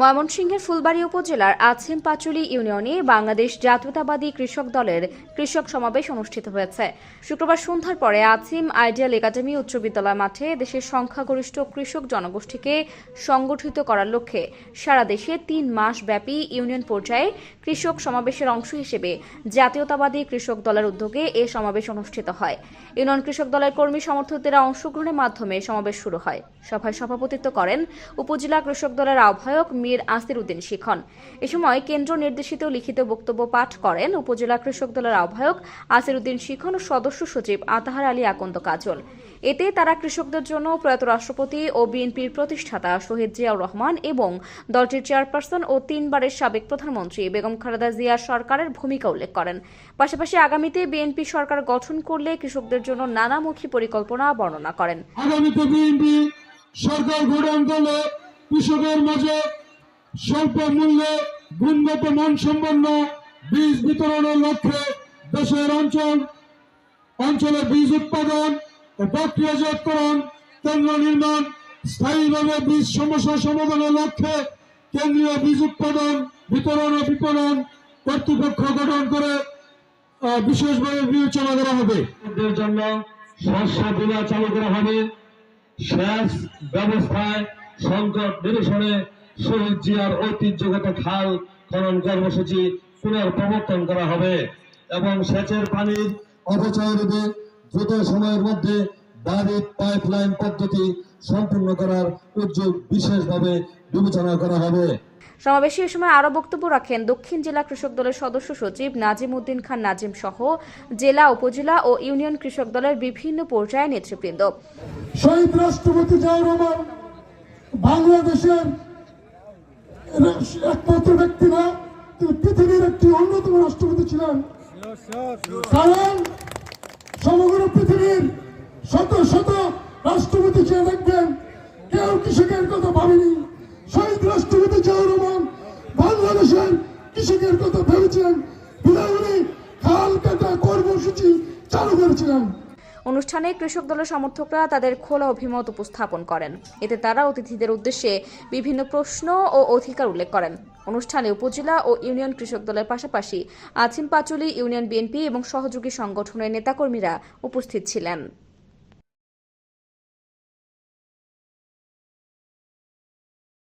ময়মনসিংহের ফুলবাড়ী উপজেলার আছিম পাচুলি ইউনিয়নে বাংলাদেশ জাতীয়তাবাদী কৃষক দলের কৃষক সমাবেশ অনুষ্ঠিত হয়েছে। শুক্রবার সন্ধ্যার পরে আছিম আইডিয়াল একাডেমি উচ্চ বিদ্যালয় মাঠে দেশের সংখ্যাগরিষ্ঠ কৃষক জনগোষ্ঠীকে সংগঠিত করার লক্ষ্যে সারা দেশে তিন মাস ব্যাপী ইউনিয়ন পর্যায়ে কৃষক সমাবেশের অংশ হিসেবে জাতীয়তাবাদী কৃষক দলের উদ্যোগে এ সমাবেশ অনুষ্ঠিত হয়। ইউনিয়ন কৃষক দলের কর্মী সমর্থকদের অংশগ্রহণের মাধ্যমে সমাবেশ শুরু হয়। সভায় সভাপতিত্ব করেন উপজেলা কৃষক দলের আহ্বায়ক মীর আসির উদ্দিন শিখন। এ সময় কেন্দ্র নির্দেশিত লিখিত বক্তব্য পাঠ করেন উপজেলা কৃষক দলের আহ্বায়ক আসির উদ্দিন শিখন ও সদস্য সচিব আতাহার আলী আকন্দ কাজল। এতে তারা কৃষকদের জন্য প্রয়াত রাষ্ট্রপতি ও বিএনপির প্রতিষ্ঠাতা শহীদ জিয়াউর রহমান এবং দলটির চেয়ারপারসন ও তিনবারের সাবেক প্রধানমন্ত্রী বেগম খালেদা জিয়া সরকারের ভূমিকা উল্লেখ করেন। পাশাপাশি আগামীতে বিএনপি সরকার গঠন করলে কৃষকদের জন্য নানামুখী পরিকল্পনা বর্ণনা করেন। আগামীতে বিএনপি সরকার গঠন করলে কৃষকের মাঝে স্বল্প মূল্যে, গুণগত মানসম্পন্ন বীজ বিতরণের লক্ষ্যে দেশের অঞ্চল অঞ্চলে বীজ উৎপাদন প্রক্রিয়াজাতকরণ, কেন্দ্র নির্মাণ, স্থায়ীভাবে বীজ সমস্যা সমাধানের লক্ষ্যে কেন্দ্রীয় বীজ উৎপাদন, বিতরণ ও বিপণন কর্তৃপক্ষ গঠন করে বিশেষভাবে বিবেচনা করা হবে। জন্য শস্য বীমা চালু করা হবে। সেচ ব্যবস্থায় সংকট নিরসনে শহীদ জিয়ার ঐতিহ্যগত খাল খনন কর্মসূচি পুনর্প্রবর্তন করা হবে এবং সেচের পানির অপচয় রোধে দ্রুত সময়ের মধ্যে পাইপলাইন পদ্ধতি সম্পূর্ণ করার উদ্যোগ বিশেষভাবে বিবেচনা করা হবে। সমাবেশে এ সময় আরও বক্তব্য রাখেন দক্ষিণ জেলা কৃষক দলের সদস্য সচিব নাজিম উদ্দিন খান নাজিম সহ জেলা উপজেলা ও ইউনিয়ন কৃষক দলের বিভিন্ন পর্যায়ে নেতৃবৃন্দ। শহীদ রাষ্ট্রপতি জিয়াউর রহমান বাংলাদেশের একমাত্র ব্যক্তি না, তিনি পৃথিবীর একটি অন্যতম রাষ্ট্রপতি ছিলেন। কারণ সমগ্র পৃথিবীর শত শত রাষ্ট্রপতি কে দেখবেন, কেউ কৃষকের কথা ভাবেনি। শহীদ রাষ্ট্রপতি জিয়াউর রহমান বাংলাদেশের কৃষকের কথা ভেবেছিলেন। উনি খাল কাটা কর্মসূচি চালু করেছিলেন। অনুষ্ঠানে কৃষক দলের সমর্থকরা তাদের খোলা অভিমত উপস্থাপন করেন। এতে তারা অতিথিদের উদ্দেশ্যে বিভিন্ন প্রশ্ন ও অধিকার উল্লেখ করেন। অনুষ্ঠানে উপজেলা ও ইউনিয়ন কৃষক দলের পাশাপাশি আছিম পাচুলি, ইউনিয়ন বিএনপি এবং সহযোগী সংগঠনের নেতাকর্মীরা উপস্থিত ছিলেন।